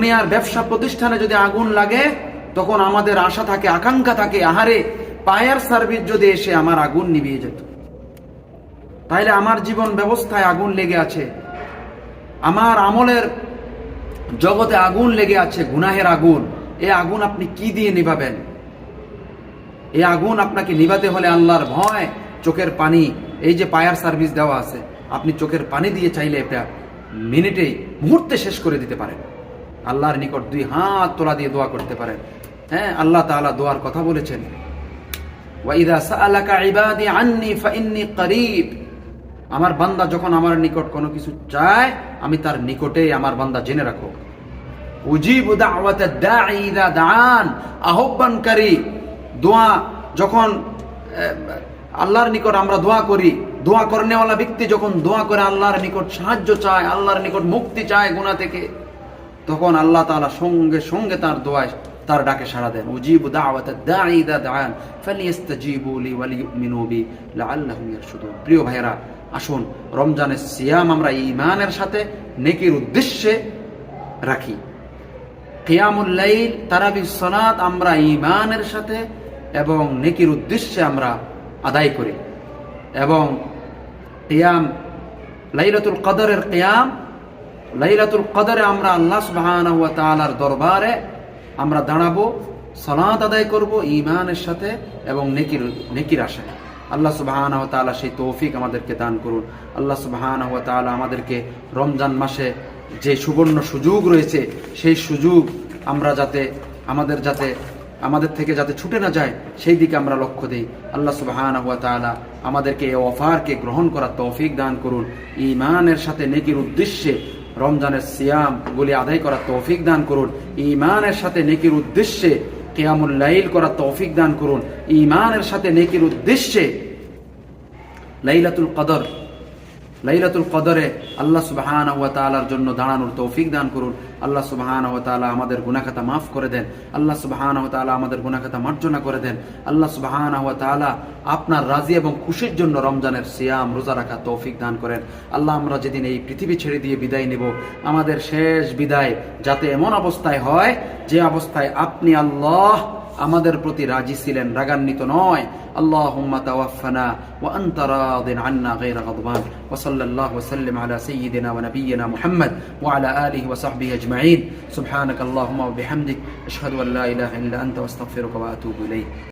দুনিয়ার ব্যবসা প্রতিষ্ঠানে যদি আগুন লাগে, তখন আমাদের আশা থাকে, আকাঙ্ক্ষা থাকে, আহারে, পায়ার সার্ভিস যদি এসে আমার আগুন নিভিয়ে যেত। তাইলে আমার জীবন ব্যবস্থায় আগুন লেগে আছে। আমার আমলের জগতে আগুন লেগে আছে, গুনাহের আগুন। এই আগুন আপনি কি দিয়ে নিভাবেন? এই আগুন আপনাকে নিভাতে হলে আল্লাহর ভয়, চোখের পানি। এই যে পায়ার সার্ভিস দেওয়া আছে, আপনি চোখের পানি দিয়ে চাইলে এটা মিনিটেই, মুহূর্তে শেষ করে দিতে পারেন। আল্লাহর নিকট দুই হাত তোলা দিয়ে দোয়া করতে পারেন। হ্যাঁ আল্লাহ তাআলা দোয়ার কথা বলেছেন। ওয়াইদা সাআলাকা ইবাদি আন্নি ফাইন্নি করিব। আমার বান্দা যখন আমার নিকট কোনো কিছু চায়, আমি তার নিকটে আমার বান্দা জেনে রাখো। উজিবু দাওয়াত দাঈ ইদা আহ্বানকারী দোয়া যখন আল্লাহর নিকট আমরা দোয়া করি, দোয়া করনেওয়ালা ব্যক্তি যখন দোয়া করে আল্লাহর নিকট সাহায্য চায়, আল্লাহর নিকট মুক্তি চায় গুনাহ থেকে তখন আল্লাহ তাআলা সঙ্গে সঙ্গে তার দোয়ায় তার ডাকে সাড়া দেন, উজিবু ইয়ারশুদুন। প্রিয় ভাইরা আসুন, রমজানের সিয়াম আমরা ঈমানের সাথে নেকির উদ্দেশ্যে রাখি। কিয়ামুল তারাবি সলাত আমরা ঈমানের সাথে এবং নেকির উদ্দেশ্যে আমরা আদায় করি। এবং কিয়াম, লাইলাতুল কদরের কিয়াম লাইলাতুল কদরে আমরা আল্লাহ সুবহানাহু ওয়া তাআলার দরবারে আমরা দাঁড়াবো, সালাত আদায় করব ঈমানের সাথে এবং নেকির নেকির আশায়। আল্লাহ সুবহানাহু ওয়া তাআলা সেই তৌফিক আমাদেরকে দান করুন। আল্লাহ সুবহানাহু ওয়া তাআলা আমাদেরকে রমজান মাসে যে সুবর্ণ সুযোগ রয়েছে, সেই সুযোগ আমরা যাতে, আমাদের যাতে, আমাদের থেকে যাতে ছুটে না যায়, সেই দিকে আমরা লক্ষ্য দিই। আল্লাহ সুবহানাহু ওয়া তাআলা আমাদেরকে এই অফারকে গ্রহণ করার তৌফিক দান করুন। ঈমানের সাথে নেকির উদ্দেশ্যে রমজানের সিয়াম গুলি আদায় করার তৌফিক দান করুন। ইমানের সাথে নেকির উদ্দেশ্যে কেয়ামুল লাইল করার তৌফিক দান করুন। ইমানের সাথে নেকির উদ্দেশ্যে লাইলাতুল কদর লাইলাতুল কদরে আল্লাহ সুবহানাহু ওয়া তাআলার জন্য দাঁড়ানোর তৌফিক দান করুন। আল্লাহ সুবহানাহু ওয়া তাআলা আমাদের গুনাখাতা মাফ করে দেন। আল্লাহ সুবহানাহু ওয়া তাআলা আমাদের গুনাখাতা মার্জনা করে দেন। আল্লাহ সুবহানাহু ওয়া তাআলা আপনার রাজি এবং খুশির জন্য রমজানের সিয়াম রোজা রাখা তৌফিক দান করেন। আল্লাহ আমরা যেদিন এই পৃথিবী ছেড়ে দিয়ে বিদায় নেব, আমাদের শেষ বিদায় যাতে এমন অবস্থায় হয় যে অবস্থায় আপনি আল্লাহ আমাদের প্রতি রাজি ছিলেন, রাগান্বিত নয়। আল্লাহ হুম্মা তাওয়াফানা ওয়া আনতা রাদিন আন্না গায়রা গাদবান। ওয়া আলা সাইয়্যিদিনা ওয়া নাবিয়িনা মুহাম্মদ ওয়া আলা আলিহি ওয়া সাহবিহি আজমাইন। সুবহানাকা আল্লাহুম্মা ওয়া বিহামদিক। আশহাদু আন লা ইলাহা ইল্লা আনতা আস্তাগফিরুকা ওয়া আতুবু ইলাইক।